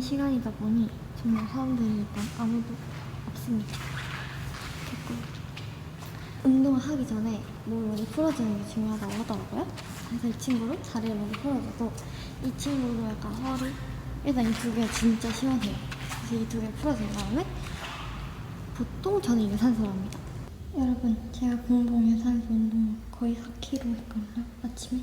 시간이다 보니 정말 사람들이 일단 아무도 없습니다. 됐고 운동을 하기 전에 몸을 먼저 풀어주는 게 중요하다고 하더라고요. 그래서 이 친구로 다리를 먼저 풀어줘도 이 친구로 약간 허리 일단 이 두 개 진짜 시원해요. 그래서 이 두 개 풀어준 다음에 보통 저는 유산소를 합니다. 여러분 제가 공복 유산소 운동 거의 4kg 했거든요 아침에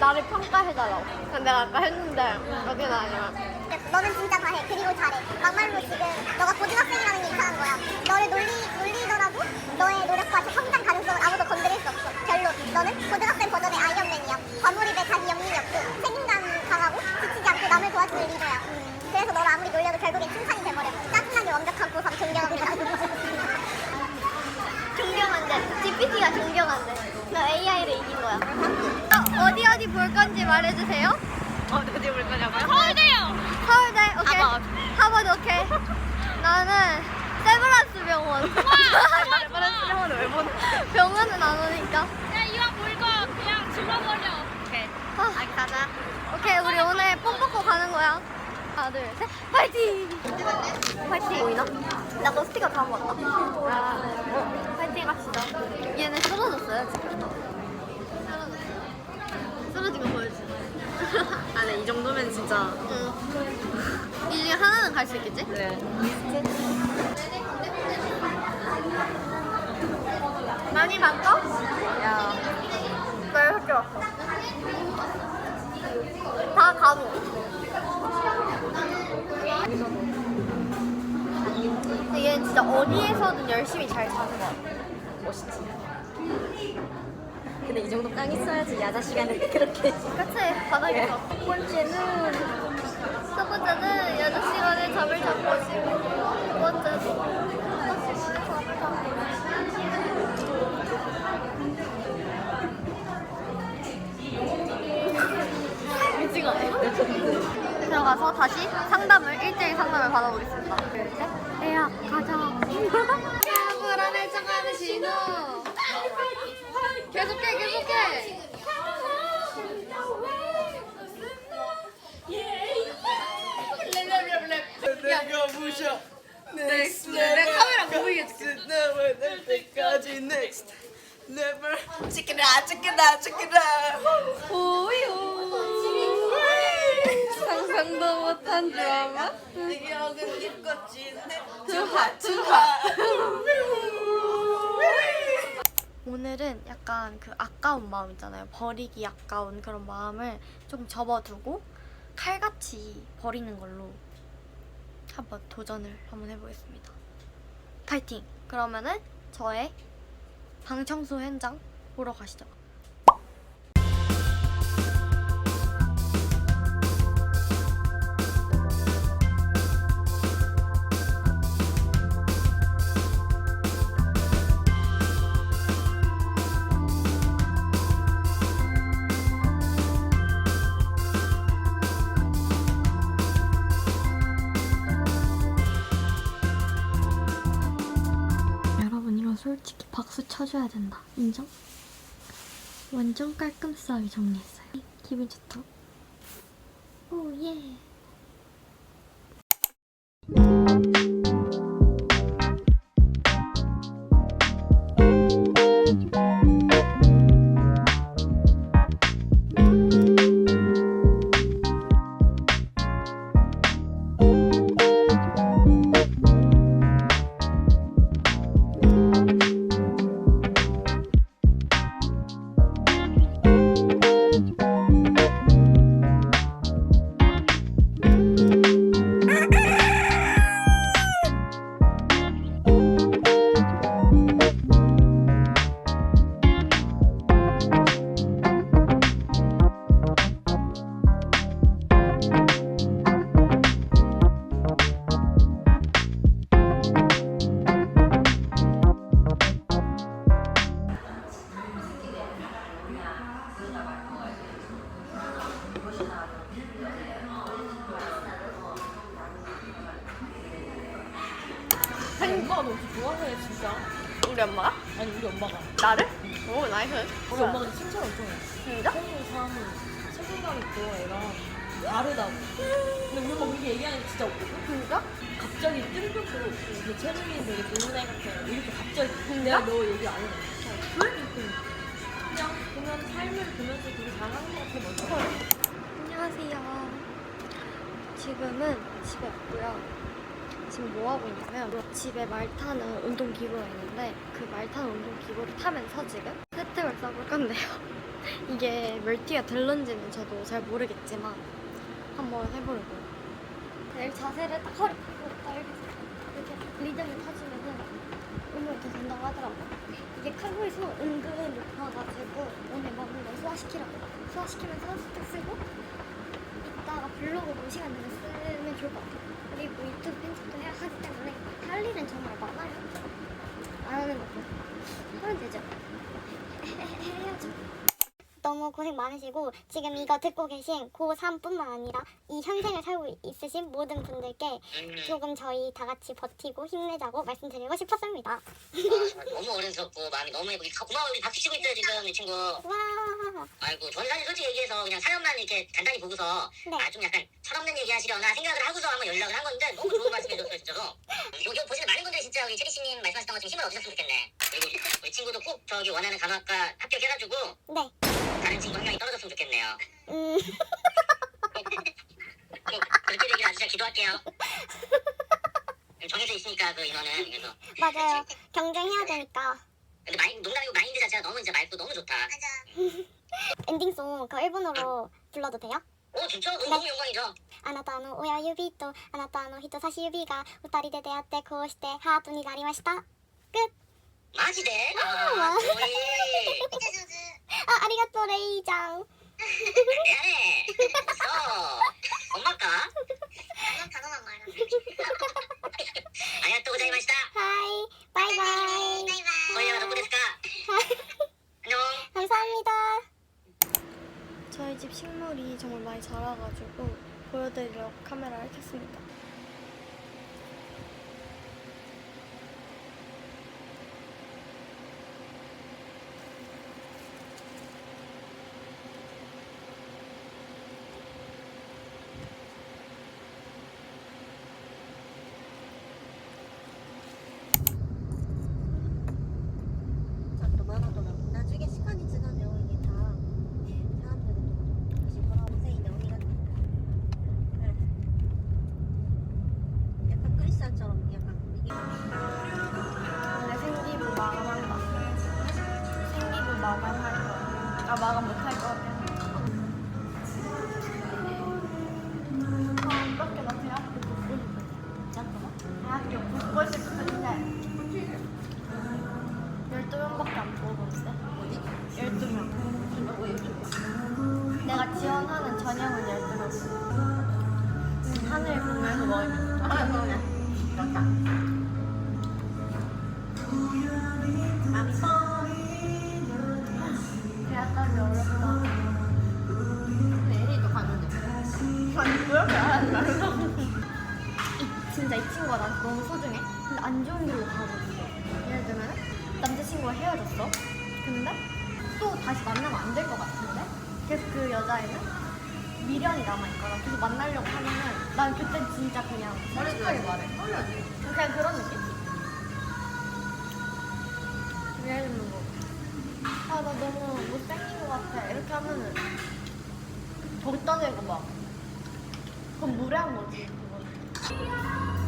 나를 평가해달라고. 근데 내가 아까 했는데 여기는 아니야. 너는 진짜 다 해. 그리고 잘해. 막말로 지금 너가 고등학생이라는 게 이상한 거야. 너를 놀리, 놀리더라도 너의 노력과 그 성장 가능성을 아무도 건드릴 수 없어. 별로. 너는 고등학생 버전의 아이언맨이야. 과몰입에 자기 영린이 없고 책임감 강하고 지치지 않고 남을 도와주는 리더야. 음, 그래서 너를 아무리 놀려도 결국엔 칭찬이 돼버려. 짜증나게 완벽한 고3 존경합니다. 존경한데. GPT가 존경한데. 나 AI를 이긴 거야. 어, 어디 어디 볼 건지 말해주세요. 어디 볼 거냐고요? 서울대 오케이. 하버드. 하버드 오케이. 나는 세브란스 병원. 레퍼런스 병원을 왜 보는? 병원은 안 오니까. 야 이왕 볼거 그냥 질러버려 오케이. 아, 아기 가자. 오케이 우리 오늘 뽕 먹고 가는 거야. 하나 둘 셋. 파이팅. 파이팅. 보이나? 나너 스티커 다 모았다. 아, 어, 파이팅 합시다. 얘는 쓰러졌어요 지금. 쓰러졌어. 쓰러진 거 보여주지. 아니 이 정도면 진짜. 응. 이 중에 하나는 갈 수 있겠지? 네. 많이 맞다? 야. 나개 왔어. 다. 근데 얘는 진짜 어디에서든 열심히 잘 사는 거 같아. 멋있지. 근데 이 정도 깡 있어야지 야자 시간에 그렇게. 그치? 바닥에서. 첫 번째는, 첫 번째는 여자 시간에 잠을 잘 것이고, 두 번째는 여자 시간에 잠을. 미치가 들어가서 다시 상담을, 1대1 상담을 받아보겠습니다. 애야, 가자. 불안해 청하는 신호. 계속해, 계속해. 내가 부셔 Next 내 level 카메라 못 보이겠지? 때까지 next out check it out 오요. 상상도 못한 드라마. 네 기억은 네 것지 투하 투하. 오늘은 약간 그 아까운 마음 있잖아요. 버리기 아까운 그런 마음을 조금 접어두고 칼같이 버리는 걸로 한번 도전을 한번 해보겠습니다. 파이팅! 그러면은 저의 방 청소 현장 보러 가시죠. 쳐줘야 된다. 인정? 완전 깔끔싸게 정리했어요. 기분 좋다. 오 예. 책임감 있고 애랑 다르다고. 근데 우리 엄마 그렇게 얘기하는 게 진짜 웃거든. 진짜? 갑자기 뜬금포로 이게 채중이 되게 좋은 애 같아. 이렇게 갑자기. 내가 너 얘기 안 해. 왜 이렇게? 그냥 보면 삶을 보면서 되게 잘하는 것 같아 먼저. 안녕하세요. 지금은 집에 왔고요. 지금 뭐 하고 있냐면 집에 말 타는 운동기구가 있는데 그 말 타는 운동기구를 타면서 지금 세팅을 써볼 건데요. 이게 멀티가 될런지는 저도 잘 모르겠지만 한번 해보려고요. 내 자세를 딱 허리 딱 이렇게 이렇게 리듬을 타주면은 음악이 된다고 하더라고요. 이게 칼로리수 은근 높아가지고 오늘 먹는 걸 소화시키라고 소화시키면서 딱 쓰고 이따가 블로그 뭐 시간 되면 쓰면 좋을 것 같아요. 그리고 유튜브 편집도 해야 하기 때문에 할 일은 정말 많아요. 안 하는 것도 하면 되죠. 해야죠. 너무 고생 많으시고 지금 이거 듣고 계신 고3뿐만 아니라 이 현생을 살고 있으신 모든 분들께 조금 저희 다 같이 버티고 힘내자고 말씀드리고 싶었습니다. 아, 너무 어른 스럽고 마음이 너무 예쁘게 고마워 우리 박수 치고 있어요 지금 이 친구. 와, 아이고 저는 사실 솔직히 얘기해서 그냥 사연만 이렇게 간단히 보고서 네. 아 좀 약간 철없는 얘기 하시려나 생각을 하고서 한번 연락을 한 건데 너무 좋은 말씀 해줬어요 진짜로 여기 보시는 많은 분들이 진짜 우리 체리 씨님 말씀하셨던 것처럼 힘을 얻으셨으면 좋겠네. 그리고 우리 친구도 꼭 저기 원하는 간호학과 합격해가지고 네, 다른 친구 한 명이 떨어졌으면 좋겠네요 음, 꼭 그렇게 되길 아주 잘 기도할게요 정해져 있으니까 그 인원은 그래서 맞아요. 경쟁해야 되니까 근데 마인, 농담이고 마인드 자체가 너무 이제 맑고 너무 좋다 엔딩송 그 일본어로 불러도 돼요? 오 진짜? 너무, 너무 영광이죠 あなたの親指とあなたの人差し指が二人で出会ってこうしてハートになりました。グッ 마지대? 아, 우리 あ、ありがとうレイちゃん。 미안해. 됐어. 엄마까? 단어만 말하. 아리가또 고자이마시다. はい、バイバイ。 거기가 덕분 됐을까? 안녕. 감사합니다. 저희 집 식물이 정말 많이 자라가지고 보여드리려고 카메라를 켰습니다. 못할거 진짜 이 친구가 나한테 너무 소중해. 근데 안 좋은 길로 가고 있어. 예를 들면 남자친구가 헤어졌어. 근데 또 다시 만나면 안 될 것 같은데. 그래서 그 여자애는 미련이 남아있거나 계속 만나려고 하면은 난 그때 진짜 그냥 솔직하게 말해. 그냥 그런 느낌? 예를 들면 뭐, 아, 나 너무 못생긴 것 같아. 이렇게 하면은 더 떠내고 막. 그건 무례한 거지, 그건.